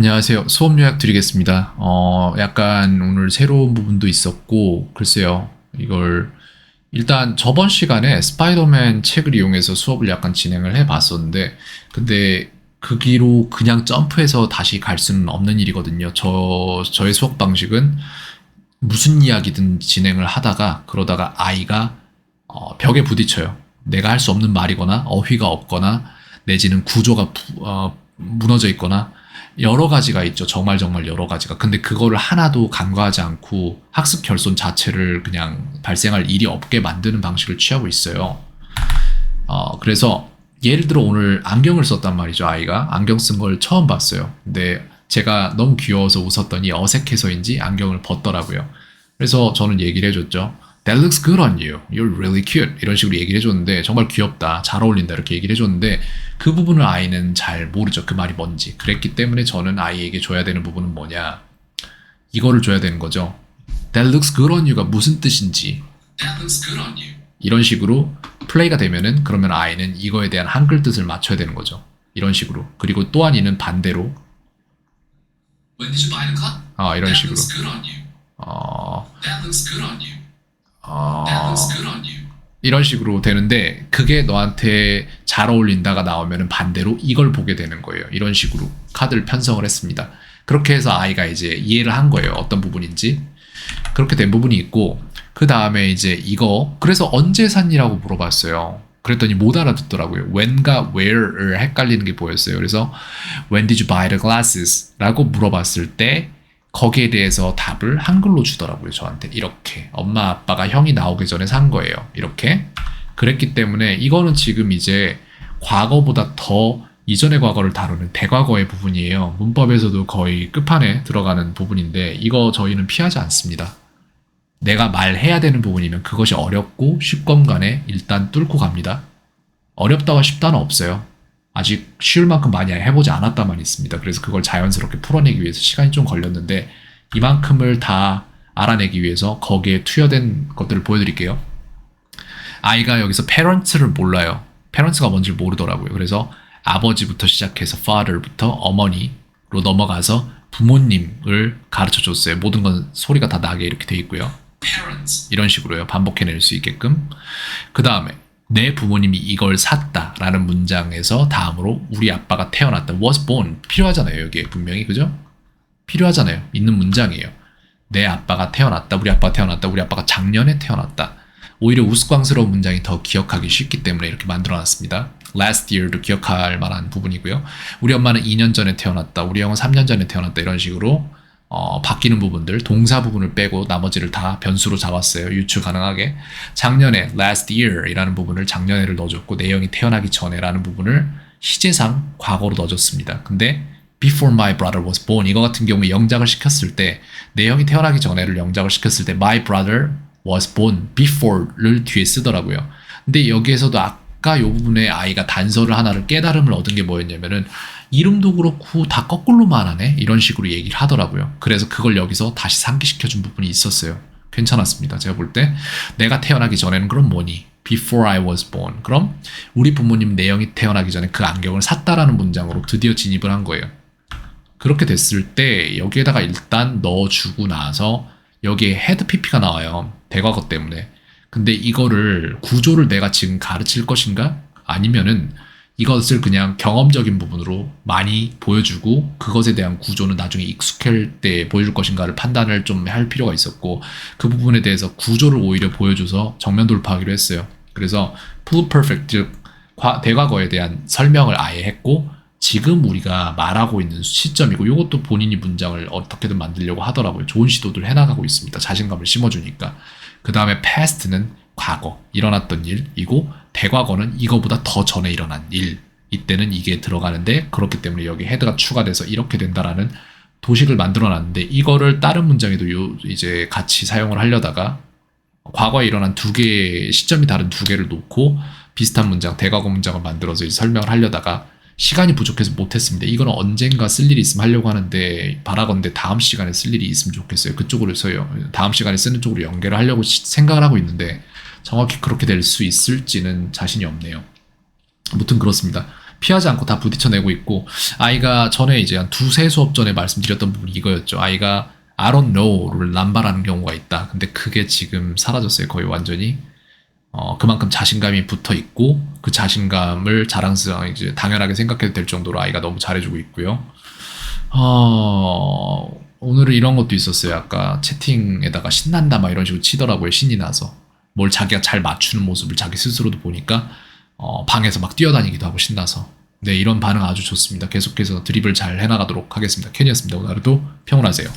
안녕하세요. 수업 요약 드리겠습니다. 어, 약간 오늘 새로운 부분도 있었고, 글쎄요. 이걸, 일단 저번 시간에 스파이더맨 책을 이용해서 수업을 약간 진행을 해 봤었는데, 근데 그 길로 그냥 점프해서 다시 갈 수는 없는 일이거든요. 저, 저의 수업 방식은 무슨 이야기든 진행을 하다가, 그러다가 아이가 어, 벽에 부딪혀요. 내가 할 수 없는 말이거나, 어휘가 없거나, 내지는 구조가 부- 어, 무너져 있거나, 여러 가지가 있죠. 정말 정말 여러 가지가. 근데 그거를 하나도 간과하지 않고 학습 결손 자체를 그냥 발생할 일이 없게 만드는 방식을 취하고 있어요. 어, 그래서 예를 들어 오늘 안경을 썼단 말이죠. 아이가 안경 쓴 걸 처음 봤어요. 근데 제가 너무 귀여워서 웃었더니 어색해서인지 안경을 벗더라고요. 그래서 저는 얘기를 해줬죠. That looks good on you. You're really cute. 이런 식으로 얘기를 해줬는데 정말 귀엽다. 잘 어울린다. 이렇게 얘기를 해줬는데 그 부분을 아이는 잘 모르죠. 그 말이 뭔지. 그랬기 때문에 저는 아이에게 줘야 되는 부분은 뭐냐. 이거를 줘야 되는 거죠. That looks good on you가 무슨 뜻인지. That looks good on you. 이런 식으로 플레이가 되면은 그러면 아이는 이거에 대한 한글 뜻을 맞춰야 되는 거죠. 이런 식으로. 그리고 또한 이는 반대로 When did you buy the cut? 아 이런 That 식으로 looks good on you. 어, That looks good on you. You. 이런 식으로 되는데 그게 너한테 잘 어울린다가 나오면은 반대로 이걸 보게 되는 거예요. 이런 식으로 카드를 편성을 했습니다. 그렇게 해서 아이가 이제 이해를 한 거예요. 어떤 부분인지. 그렇게 된 부분이 있고 그 다음에 이제 이거 그래서 언제 샀니라고 물어봤어요. 그랬더니 못 알아듣더라고요. when과 where를 헷갈리는 게 보였어요. 그래서 when did you buy the glasses? 라고 물어봤을 때 거기에 대해서 답을 한글로 주더라고요. 저한테 이렇게 엄마 아빠가 형이 나오기 전에 산 거예요. 이렇게 그랬기 때문에 이거는 지금 이제 과거보다 더 이전의 과거를 다루는 대과거의 부분이에요. 문법에서도 거의 끝판에 들어가는 부분인데 이거 저희는 피하지 않습니다. 내가 말해야 되는 부분이면 그것이 어렵고 쉽건 간에 일단 뚫고 갑니다. 어렵다와 쉽다는 없어요. 아직 쉬울 만큼 많이 해보지 않았다만 있습니다. 그래서 그걸 자연스럽게 풀어내기 위해서 시간이 좀 걸렸는데 이만큼을 다 알아내기 위해서 거기에 투여된 것들을 보여드릴게요. 아이가 여기서 parents를 몰라요. parents가 뭔지를 모르더라고요. 그래서 아버지부터 시작해서 father부터 어머니로 넘어가서 부모님을 가르쳐 줬어요. 모든 건 소리가 다 나게 이렇게 돼 있고요. Parents. 이런 식으로요. 반복해낼 수 있게끔. 그 다음에 내 부모님이 이걸 샀다라는 문장에서 다음으로 우리 아빠가 태어났다. was born 필요하잖아요. 여기에 분명히 그죠? 필요하잖아요. 있는 문장이에요. 내 아빠가 태어났다. 우리 아빠가 태어났다. 우리 아빠가 작년에 태어났다. 오히려 우스꽝스러운 문장이 더 기억하기 쉽기 때문에 이렇게 만들어놨습니다. last year도 기억할 만한 부분이고요. 우리 엄마는 2년 전에 태어났다. 우리 형은 3년 전에 태어났다. 이런 식으로 어, 바뀌는 부분들, 동사 부분을 빼고 나머지를 다 변수로 잡았어요. 유추 가능하게. 작년에 last year 이라는 부분을 작년에를 넣어줬고 내형이 태어나기 전에 라는 부분을 시제상 과거로 넣어줬습니다. 근데 before my brother was born 이거 같은 경우에 영작을 시켰을 때 내형이 태어나기 전에를 영작을 시켰을 때 my brother was born before를 뒤에 쓰더라고요. 근데 여기에서도 아 까 요 부분에 아이가 단서를 하나를 깨달음을 얻은 게 뭐였냐면은 이름도 그렇고 다 거꾸로만 하네 이런 식으로 얘기를 하더라고요. 그래서 그걸 여기서 다시 상기시켜 준 부분이 있었어요. 괜찮았습니다. 제가 볼 때 내가 태어나기 전에는 그럼 뭐니? Before I was born. 그럼 우리 부모님 내형이 태어나기 전에 그 안경을 샀다라는 문장으로 드디어 진입을 한 거예요. 그렇게 됐을 때 여기에다가 일단 넣어주고 나서 여기에 헤드 PP가 나와요. 대과거 때문에. 근데 이거를 구조를 내가 지금 가르칠 것인가? 아니면은 이것을 그냥 경험적인 부분으로 많이 보여주고 그것에 대한 구조는 나중에 익숙할 때 보여줄 것인가를 판단을 좀 할 필요가 있었고 그 부분에 대해서 구조를 오히려 보여줘서 정면 돌파하기로 했어요. 그래서 pluperfect 즉 과- 대과거에 대한 설명을 아예 했고 지금 우리가 말하고 있는 시점이고 이것도 본인이 문장을 어떻게든 만들려고 하더라고요. 좋은 시도들 해나가고 있습니다. 자신감을 심어주니까. 그 다음에 past는 과거, 일어났던 일이고 대과거는 이거보다 더 전에 일어난 일. 이때는 이게 들어가는데 그렇기 때문에 여기 헤드가 추가돼서 이렇게 된다라는 도식을 만들어 놨는데 이거를 다른 문장에도 요 이제 같이 사용을 하려다가 과거에 일어난 두 개의 시점이 다른 두 개를 놓고 비슷한 문장, 대과거 문장을 만들어서 설명을 하려다가 시간이 부족해서 못했습니다. 이거는 언젠가 쓸 일이 있으면 하려고 하는데 바라건대 다음 시간에 쓸 일이 있으면 좋겠어요. 그쪽으로서요. 다음 시간에 쓰는 쪽으로 연결을 하려고 시- 생각을 하고 있는데 정확히 그렇게 될 수 있을지는 자신이 없네요. 아무튼 그렇습니다. 피하지 않고 다 부딪혀내고 있고 아이가 전에 이제 한 두세 수업 전에 말씀드렸던 부분이 이거였죠. 아이가 I don't know를 남발하는 경우가 있다. 근데 그게 지금 사라졌어요. 거의 완전히. 어, 그만큼 자신감이 붙어 있고 그 자신감을 자랑스러워 이제 당연하게 생각해도 될 정도로 아이가 너무 잘해주고 있고요. 어, 오늘은 이런 것도 있었어요. 아까 채팅에다가 신난다 막 이런 식으로 치더라고요. 신이 나서 뭘 자기가 잘 맞추는 모습을 자기 스스로도 보니까 어, 방에서 막 뛰어다니기도 하고 신나서 네 이런 반응 아주 좋습니다. 계속해서 드립을 잘 해나가도록 하겠습니다. 캔이었습니다. 오늘 하루도 평온하세요.